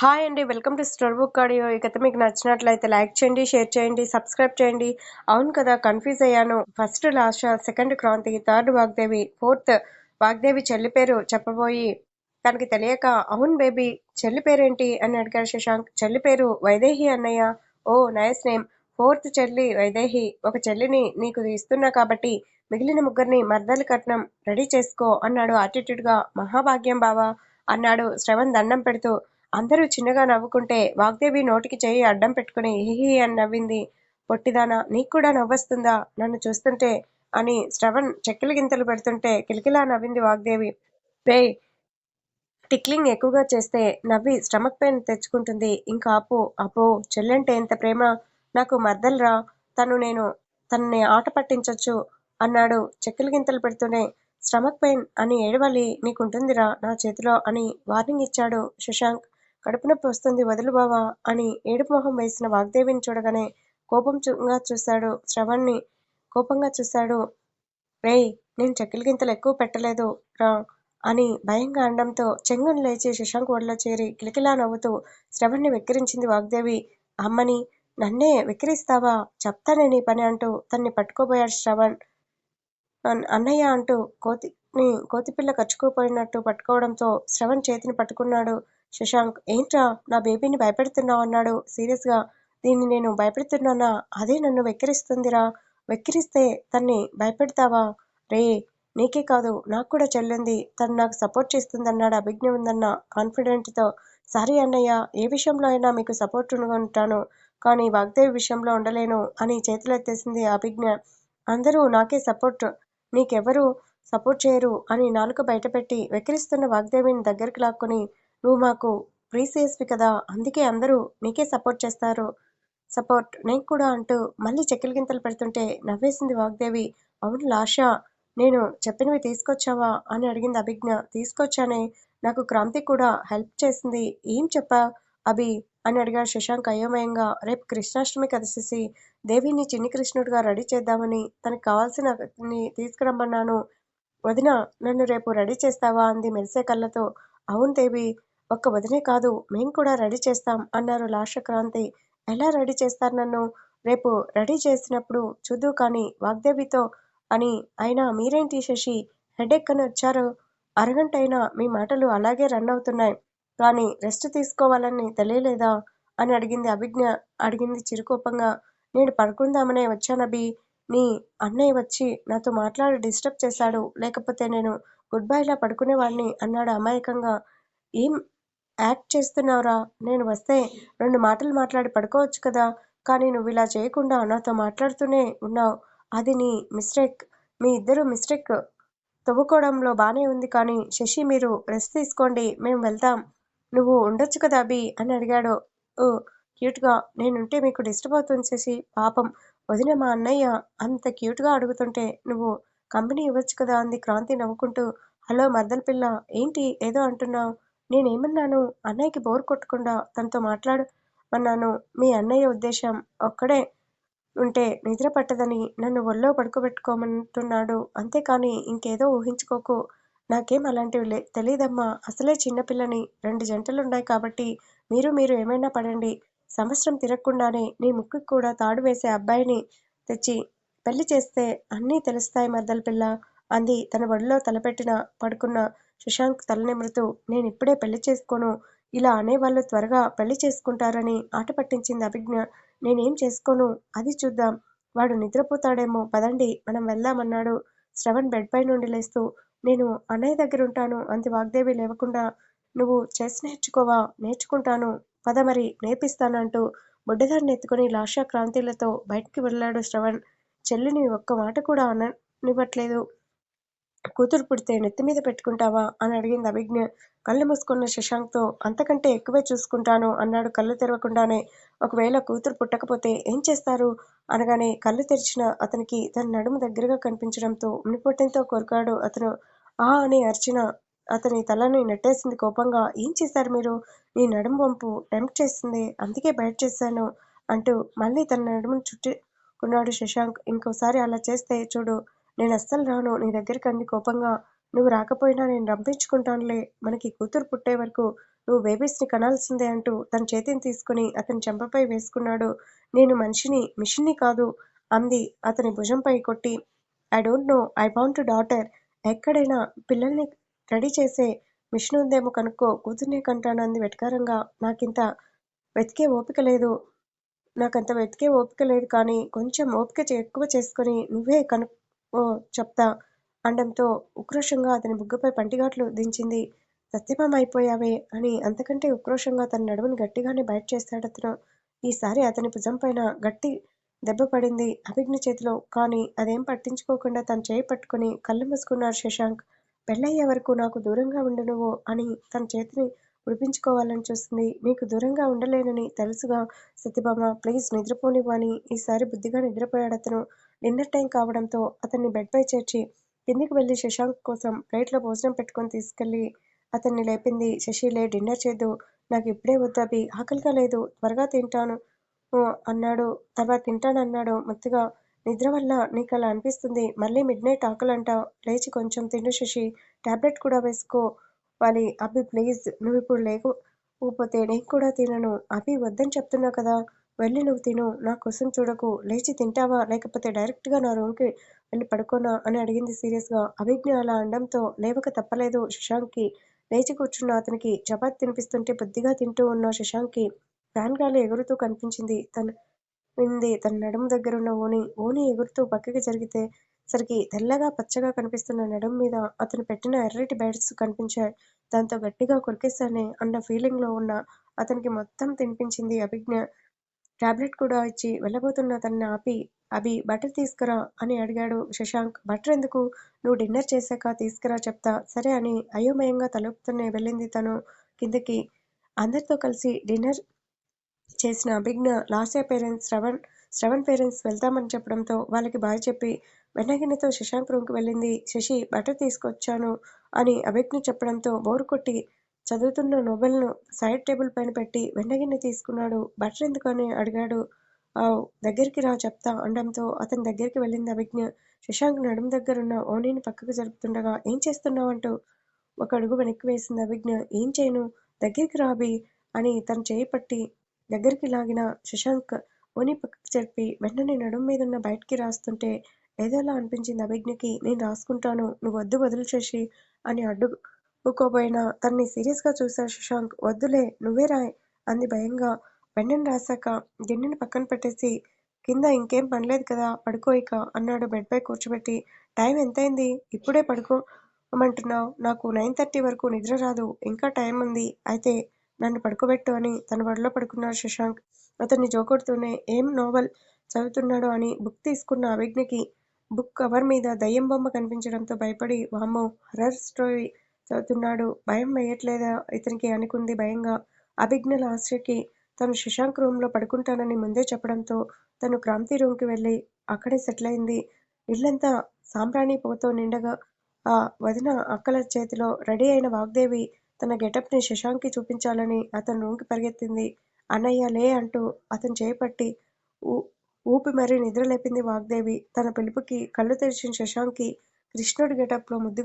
Hi అండి welcome to store book audio. ఈ కథ మీకు నచ్చినట్లయితే లైక్ చేయండి షేర్ చేయండి సబ్స్క్రైబ్ చేయండి. అవును కదా కన్ఫ్యూజ్ అయ్యాను. First last second Kranthi third Vagdevi fourth Vagdevi చెల్లి పేరు చెప్పబోయి తనకి తెలియక అవును బేబీ చెల్లి పేరేంటి అని అడిగాడు శశాంక్. చెల్లి పేరు వైదేహి అన్నయ్య. ఓ నైస్ నేమ్. ఫోర్త్ చెల్లి వైదేహి. ఒక చెల్లిని నీకు ఇస్తున్నా కాబట్టి మిగిలిన ముగ్గురిని మర్దలి కట్నం రెడీ చేసుకో అన్నాడు. యాటిట్యూడ్గా మహాభాగ్యం బావా అన్నాడు శ్రవణ్ దండం పెడుతూ. అందరూ చిన్నగా నవ్వుకుంటే వాగ్దేవి నోటికి చేయి అడ్డం పెట్టుకుని హిహి అని నవ్వింది. పొట్టిదానా నీకు కూడా నవ్వొస్తుందా? నన్ను చూస్తుంటే అని శ్రవణ్ చెక్కిల గింతలు పెడుతుంటే కిలకిలా నవ్వింది వాగ్దేవి. రే టిక్లింగ్ ఎక్కువగా చేస్తే నవ్వి స్టమక్ పెయిన్ తెచ్చుకుంటుంది. ఇంకా ఆపు అపో చెల్లెంటే ఎంత ప్రేమ. నాకు మర్దలరా తను నేను తనని ఆట పట్టించొచ్చు అన్నాడు చెక్కిల గింతలు పెడుతూనే. స్టమక్ పెయిన్ అని ఏడవాలి నీకుంటుందిరా నా చేతిలో అని వార్నింగ్ ఇచ్చాడు శశాంక్. కడుపు నొప్పి వస్తుంది వదులు బావా అని ఏడుపు మొహం వేసిన వాగ్దేవిని చూడగానే కోపంగా చూశాడు శ్రవణ్ని. కోపంగా చూశాడు. రేయ్ నేను చెక్కిల గింతలు ఎక్కువ పెట్టలేదు రా అని భయంగా అనడంతో చెంగుని లేచి శశాంక్ ఒడిలో చేరి కిలకిలా నవ్వుతూ శ్రవణ్ని వెక్కిరించింది వాగ్దేవి. అమ్మని నన్నే వెక్కిరిస్తావా? చెప్తానే నీ పని అంటూ తన్ని పట్టుకోబోయాడు శ్రవణ్. అన్నయ్య అంటూ కోతిని కోతిపిల్ల ఖర్చుకోపోయినట్టు పట్టుకోవడంతో శ్రవణ్ చేతిని పట్టుకున్నాడు. శశాంక్ ఏంట్రా నా బేబీని భయపెడుతున్నావు అన్నాడు. సీరియస్గా దీన్ని నేను భయపెడుతున్నానా? అదే నన్ను వెక్కిరిస్తుందిరా. వెక్కిరిస్తే తన్ని భయపెడతావా? రే నీకే కాదు నాకు కూడా చెల్లింది. తను నాకు సపోర్ట్ చేస్తుందన్నాడు అభిజ్ఞ ఉందన్న కాన్ఫిడెంట్తో. సరే అన్నయ్య ఏ విషయంలో అయినా మీకు సపోర్ట్ ఉంటాను కానీ వాగ్దేవి విషయంలో ఉండలేను అని చేతులెత్తేసింది అభిజ్ఞ. అందరూ నాకే సపోర్ట్ నీకెవరు సపోర్ట్ చేయరు అని నాలుక బయటపెట్టి వెక్కిరిస్తున్న వాగ్దేవిని దగ్గరికి లాక్కొని నువ్వు మాకు ప్రీసియస్వి కదా అందుకే అందరూ నీకే సపోర్ట్ చేస్తారు. సపోర్ట్ నేను కూడా అంటూ మళ్ళీ చెక్కిల గింతలు పెడుతుంటే నవ్వేసింది వాగ్దేవి. అవును లాషా నేను చెప్పినవి తీసుకొచ్చావా అని అడిగింది అభిజ్ఞ. తీసుకొచ్చానే నాకు క్రాంతి కూడా హెల్ప్ చేసింది. ఏం చెప్పా? అభి అని అడిగాడు శశాంక్ అయోమయంగా. రేపు కృష్ణాష్టమి కదసేసి దేవిని చిన్ని కృష్ణుడిగా రెడీ చేద్దామని తనకు కావాల్సిన తీసుకురమ్మన్నాను. వదిన నన్ను రేపు రెడీ చేస్తావా? అంది మెరిసే కళ్ళతో. అవును దేవి ఒక్క వదినే కాదు మేం కూడా రెడీ చేస్తాం అన్నారు లాషక్రాంతి. ఎలా రెడీ చేస్తారు నన్ను? రేపు రెడీ చేసినప్పుడు చూద్దు కానీ వాగ్దేవితో అని. అయినా మీరేంటి శశి? హెడేక్ అని వచ్చారు. అరగంట అయినా మీ మాటలు అలాగే రన్ అవుతున్నాయి. కానీ రెస్ట్ తీసుకోవాలని తెలియలేదా? అని అడిగింది అభిజ్ఞ. అడిగింది చిరుకోపంగా. నేను పడుకుందామనే వచ్చానబి నీ అన్నయ్య వచ్చి నాతో మాట్లాడి డిస్టర్బ్ చేశాడు. లేకపోతే నేను గుడ్ బైలా పడుకునేవాడిని అన్నాడు అమాయకంగా. ఏం యాక్ట్ చేస్తున్నావురా. నేను వస్తే రెండు మాటలు మాట్లాడి పడుకోవచ్చు కదా. కానీ నువ్వు ఇలా చేయకుండా నాతో మాట్లాడుతూనే ఉన్నావు. అది నీ మిస్టేక్. మీ ఇద్దరు మిస్టేక్. తవ్వుకోవడంలో బాగానే ఉంది కానీ శశి మీరు రెస్ట్ తీసుకోండి. మేము వెళ్తాం. నువ్వు ఉండొచ్చు కదా అభి అని అడిగాడు. ఓ క్యూట్గా. నేనుంటే మీకు డిస్టర్బ్ అవుతుంది శశి. పాపం. వదిన మా అన్నయ్య అంత క్యూట్గా అడుగుతుంటే నువ్వు కంపెనీ ఇవ్వచ్చు కదా అంది క్రాంతి నవ్వుకుంటూ. హలో మర్దల పిల్ల. ఏంటి? ఏదో అంటున్నావు. నేనేమన్నాను? అన్నయ్యకి బోర్ కొట్టకుండా తనతో మాట్లాడమన్నాను మీ అన్నయ్య ఉద్దేశం ఒక్కడే ఉంటే నిద్ర పట్టదని నన్ను ఒళ్ళో పడుకోబెట్టుకోమంటున్నాడు. అంతేకాని ఇంకేదో ఊహించుకోకు. నాకేం అలాంటివి లే తెలియదమ్మా అసలే చిన్నపిల్లని రెండు జంటలున్నాయి కాబట్టి మీరు మీరు ఏమైనా పడండి. సంవత్సరం తిరగకుండానే నీ ముక్కుకి కూడా తాడు వేసే అబ్బాయిని తెచ్చి పెళ్ళి చేస్తే అన్నీ తెలుస్తాయి మర్దల పిల్ల అంది. తన బడిలో తలపెట్టిన పడుకున్న శశాంక్ తలనిమురుతూ నేనిప్పుడే పెళ్ళి చేసుకోను. ఇలా అనేవాళ్ళు త్వరగా పెళ్ళి చేసుకుంటారని ఆట పట్టించింది అభిజ్ఞ. నేనేం చేసుకోను? అది చూద్దాం. వాడు నిద్రపోతాడేమో. పదండి మనం వెళ్దామన్నాడు. శ్రవణ్ బెడ్ పై నుండి లేస్తూ నేను అన్నయ్య దగ్గర ఉంటాను. అంది వాగ్దేవి లేవకుండా. నువ్వు చెస్ నేర్చుకోవా? నేర్చుకుంటాను. పద మరి నేర్పిస్తానంటూ బుడ్డదాన్ని ఎత్తుకుని లాషా క్రాంతిలతో బయటికి వెళ్ళాడు శ్రవణ్. చెల్లిని ఒక్క మాట కూడా అననివ్వట్లేదు. కూతురు పుడితే నెత్తి మీద పెట్టుకుంటావా? అని అడిగింది అభిజ్ఞ. కళ్ళు మూసుకున్న శశాంక్తో అంతకంటే ఎక్కువే చూసుకుంటాను అన్నాడు కళ్ళు తెరవకుండానే. ఒకవేళ కూతురు పుట్టకపోతే ఏం చేస్తారు? అనగానే కళ్ళు తెరిచిన అతనికి తన నడుము దగ్గరగా కనిపించడంతో మునిపొట్టెంతో కొరికాడు అతను. ఆ అని అర్చన అతని తలని నెట్టేసింది కోపంగా. ఏం చేశారు మీరు? నీ నడుము వంపు టెంప్ట్ చేసింది అందుకే బయట చేశాను అంటూ మళ్ళీ తన నడుమును చుట్టుకున్నాడు శశాంక్. ఇంకోసారి అలా చేస్తే చూడు. నేను అస్సలు రాను. నీ దగ్గరికి అంది కోపంగా నువ్వు రాకపోయినా నేను రంపించుకుంటానులే. మనకి కూతురు పుట్టే వరకు నువ్వు బేబీస్ని కనాల్సిందే అంటూ తన చేతిని తీసుకుని అతని చెంపపై వేసుకున్నాడు. నేను మనిషిని మిషన్ని కాదు అంది అతని భుజంపై కొట్టి. I don't know. I want daughter. ఎక్కడైనా పిల్లల్ని రెడీ చేసే మిషన్ ఉందేమో కనుక్కో. కూతుర్నే కంటాను అంది వెటకారంగా. నాకింత వెతికే ఓపిక లేదు. నాకంత వెతికే ఓపిక లేదు కానీ కొంచెం ఓపిక చే- ఎక్కువ చేసుకొని నువ్వే ఓ చెప్తా. అండంతో ఉక్రోషంగా అతని బుగ్గపై పంటిగాట్లు దించింది. సత్యభామ అయిపోయావే అని అంతకంటే ఉక్రోషంగా తన నడుమును గట్టిగానే బయట చేస్తాడతను అతను. ఈసారి అతని భుజంపైన గట్టి దెబ్బ పడింది. అభిజ్ఞ చేతిలో కానీ అదేం పట్టించుకోకుండా తన చేయి పట్టుకుని కళ్ళు మూసుకున్నాడు శశాంక్. పెళ్ళయ్యే వరకు నాకు దూరంగా ఉండు నువ్వు అని తన చేతిని విడిపించుకోవాలని చూస్తుంది. నీకు దూరంగా ఉండలేనని తెలుసుగా సత్యభామ. ప్లీజ్ నిద్రపోనివ్వని ఈసారి బుద్ధిగా నిద్రపోయాడు అతను. డిన్నర్ టైం కావడంతో అతన్ని బెడ్పై చేర్చి కిందికి వెళ్ళి శశాంక్ కోసం ప్లేట్లో భోజనం పెట్టుకొని తీసుకెళ్ళి. అతన్ని లేపింది శశిలే డిన్నర్ చేద్దు. నాకు ఇప్పుడే వద్దు అభి. ఆకలిగా లేదు. త్వరగా తింటాను. అన్నాడు. తర్వాత తింటానన్నాడు మొత్తుగా నిద్ర వల్ల నీకు అలా అనిపిస్తుంది. మళ్ళీ మిడ్ నైట్ ఆకలంట. లేచి కొంచెం తిండు శశి. టాబ్లెట్ కూడా వేసుకో. వేసుకోవాలి అభి ప్లీజ్. నువ్వు ఇప్పుడు లేకపోతే నేను కూడా తినను. అభి వద్దని చెప్తున్నా కదా. వెళ్ళి నువ్వు తిను. నా కోసం చూడకు. లేచి తింటావా? లేకపోతే డైరెక్ట్గా నా రూమ్కి వెళ్ళి పడుకోనా? అని అడిగింది సీరియస్గా. అభిజ్ఞ అలా అనడంతో లేవక తప్పలేదు శశాంక్కి. లేచి కూర్చున్న అతనికి చపాతి తినిపిస్తుంటే బుద్ధిగా తింటూ ఉన్న శశాంక్కి ఫ్యాన్ గాలి ఎగురుతూ కనిపించింది. తన వింది తన నడుము దగ్గరున్న ఓణి ఓణి ఎగురుతూ పక్కకి జరిగితే సరికి తెల్లగా పచ్చగా కనిపిస్తున్న నడుం మీద అతను పెట్టిన ఎర్రటి బెడ్స్ కనిపించాయి. దాంతో గట్టిగా కొరికేశానే అన్న ఫీలింగ్లో ఉన్న అతనికి మొత్తం తినిపించింది అభిజ్ఞ. టాబ్లెట్ కూడా ఇచ్చి వెళ్ళబోతున్న తనని ఆపి అభి బటర్ తీసుకురా అని అడిగాడు శశాంక్. బటర్ ఎందుకు? నువ్వు డిన్నర్ చేశాక తీసుకురా చెప్తా. సరే అని అయోమయంగా తలుపుతూనే వెళ్ళింది తను కిందకి. అందరితో కలిసి డిన్నర్ చేసిన అభిజ్ఞ లాస్య పేరెంట్స్ శ్రవణ్ శ్రవణ్ పేరెంట్స్ వెళ్తామని చెప్పడంతో వాళ్ళకి బాయ్ చెప్పి వెన్నగిన్నెతో శశాంక్ రూమ్కి వెళ్ళింది. శశి బటర్ తీసుకొచ్చాను అని అభిజ్ఞ చెప్పడంతో బోరు కొట్టి చదువుతున్న నోబెల్ను సైడ్ టేబుల్ పైన పెట్టి వెన్నగిన్నె తీసుకున్నాడు. బటర్ ఎందుకని? అడిగాడు. ఆవ్ దగ్గరికి రా చెప్తా అనడంతో అతని దగ్గరికి వెళ్ళింది అభిజ్ఞ. శశాంక్ నడుము దగ్గరున్న ఓణిని పక్కకు జరుపుతుండగా ఏం చేస్తున్నావంటూ? ఒక అడుగు వెనక్కి వేసింది అభిజ్ఞ. ఏం చేయను దగ్గరికి రాబి అని తను చేయి పట్టి దగ్గరికి లాగిన శశాంక్ ఓని పక్కకు జరిపి వెంటనే నడుము మీదున్న బయటికి రాస్తుంటే ఏదోలా అనిపించింది. అభిజ్ఞకి నేను రాసుకుంటాను నువ్వు వద్దు వదులు శశి అని అడ్డుకోబోయినా తన్ని సీరియస్గా చూశాడు శశాంక్ వద్దులే నువ్వే రాయ్ అంది భయంగా. వెన్నను రాశాక గిన్నెని పక్కన పెట్టేసి కింద ఇంకేం పనిలేదు కదా పడుకో ఇక అన్నాడు బెడ్ పై కూర్చోబెట్టి. టైం ఎంతైంది? ఇప్పుడే పడుకోమంటున్నావు. నాకు నైన్ థర్టీ వరకు నిద్ర రాదు. ఇంకా టైం ఉంది. అయితే నన్ను పడుకోబెట్టు అని తన ఒడిలో పడుకున్నాడు శశాంక్. అతన్ని జోకొడుతూనే ఏం నోవెల్ చదువుతున్నాడో అని బుక్ తీసుకున్న అభిజ్ఞకి బుక్ కవర్ మీద దయ్యం బొమ్మ కనిపించడంతో భయపడి వామ్మో హర్రర్ స్టోరీ చదువుతున్నాడు. భయం వేయట్లేదా? ఇతనికి అనుకుంది భయంగా. అభిజ్ఞల ఆశ్రయకి తను శశాంక్ రూమ్లో పడుకుంటానని ముందే చెప్పడంతో తను క్రాంతి రూమ్కి వెళ్ళి అక్కడే సెటిల్ అయింది. ఇల్లంతా సాంబ్రాణి పోతో నిండగా. ఆ వదిన అక్కల చేతిలో రెడీ అయిన వాగ్దేవి తన గెటప్ని శశాంక్కి చూపించాలని అతని రూమ్కి పరిగెత్తింది. అన్నయ్య లే అంటూ అతను చేపట్టి ఊపి మరీ నిద్రలేపింది వాగ్దేవి. తన పిలుపుకి కళ్ళు తెరిచిన శశాంక్కి కృష్ణుడి గెటప్లో ముద్దుగా